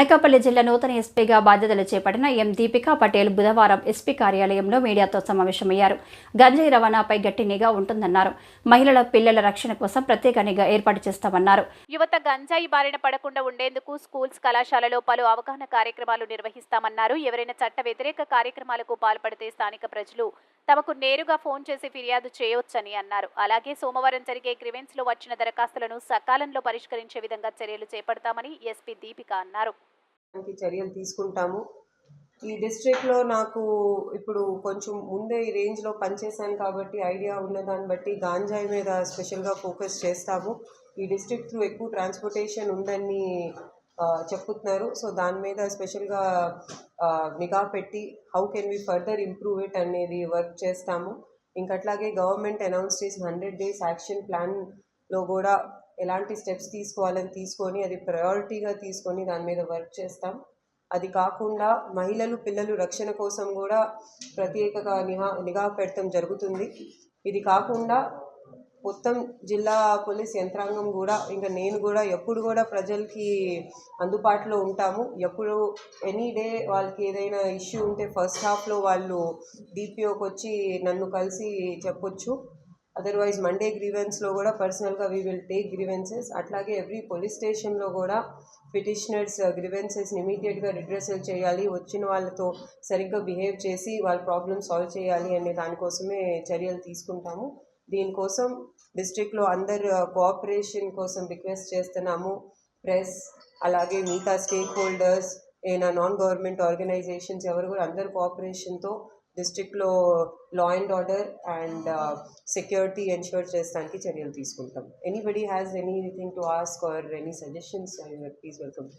అనకాపల్లి జిల్లా నూతన ఎస్పీగా బాధ్యతలు చేపట్టిన ఎం దీపికా పటేల్ బుధవారం ఎస్పీ కార్యాలయంలో మీడియాతో సమావేశమయ్యారు. గంజాయి రవాణాపై గట్టి నిఘా ఉంటుందన్నారు. మహిళల పిల్లల రక్షణ కోసం ప్రత్యేక నిఘా ఏర్పాటు చేస్తామన్నారు. యువత గంజాయి బారిన పడకుండా ఉండేందుకు స్కూల్స్ కళాశాలలో పలు అవగాహన కార్యక్రమాలు నిర్వహిస్తామన్నారు. ఎవరైనా చట్ట వ్యతిరేక కార్యక్రమాలకు పాల్పడితే స్థానిక ప్రజలు తమకు నేరుగా ఫోన్ చేసి ఫిర్యాదు చేయొచ్చని అన్నారు. అలాగే సోమవారం జరిగే గ్రివెన్స్లో వచ్చిన దరఖాస్తులను సకాలంలో పరిష్కరించే విధంగా చర్యలు చేపడతామని ఎస్పీ దీపిక అన్నారు. దానికి చర్యలు తీసుకుంటాము. ఈ డిస్ట్రిక్ట్లో నాకు ఇప్పుడు కొంచెం ముందే ఈ రేంజ్లో పనిచేశాను కాబట్టి ఐడియా ఉన్న దాన్ని బట్టి గాంజాయి మీద స్పెషల్గా ఫోకస్ చేస్తాము. ఈ డిస్ట్రిక్ట్ త్రూ ఎక్కువ ట్రాన్స్పోర్టేషన్ ఉందని చెప్తున్నారు చెప్పుతున్నారు. సో దాని మీద స్పెషల్గా నిఘా పెట్టి how can we further improve it అనేది వర్క్ చేస్తాము. ఇంకట్లాగే గవర్నమెంట్ అనౌన్స్ చేసిన హండ్రెడ్ డేస్ యాక్షన్ ప్లాన్ లో కూడా ఎలాంటి స్టెప్స్ తీసుకోవాలని తీసుకొని అది ప్రయారిటీగా తీసుకొని దాని మీద వర్క్ చేస్తాం. అది కాకుండా మహిళలు పిల్లలు రక్షణ కోసం కూడా ప్రత్యేకగా నిహా నిఘా పెడతాం జరుగుతుంది. ఇది కాకుండా మొత్తం జిల్లా పోలీస్ యంత్రాంగం కూడా ఇంకా నేను కూడా ఎప్పుడు కూడా ప్రజలకి అందుబాటులో ఉంటాము. ఎప్పుడు ఎనీ డే వాళ్ళకి ఏదైనా ఇష్యూ ఉంటే ఫస్ట్ హాఫ్లో వాళ్ళు డిపిఓకి వచ్చి నన్ను కలిసి చెప్పొచ్చు. అదర్వైజ్ మండే గ్రీవెన్స్లో కూడా పర్సనల్గా వీ విల్ టేక్ గ్రీవెన్సెస్ అట్లాగే ఎవ్రీ పోలీస్ స్టేషన్లో కూడా పిటిషనర్స్ గ్రీవెన్సెస్ని ఇమీడియట్గా రిడ్రెసల్ చేయాలి. వచ్చిన వాళ్ళతో సరిగ్గా బిహేవ్ చేసి వాళ్ళ ప్రాబ్లమ్ సాల్వ్ చేయాలి అనే దానికోసమే చర్యలు తీసుకుంటాము. దీనికోసం డిస్ట్రిక్ట్లో అందరు uh, కోఆపరేషన్ కోసం రిక్వెస్ట్ చేస్తున్నాము. ప్రెస్ అలాగే మిగతా స్టేక్ హోల్డర్స్ ఈయన నాన్ గవర్నమెంట్ ఆర్గనైజేషన్స్ ఎవరు కూడా అందరు కోఆపరేషన్తో డిస్ట్రిక్ట్లో law and order and security ensure చేసడానికి చర్యలు తీసుకుంటాం. Anybody has anything to ask or any suggestions please welcome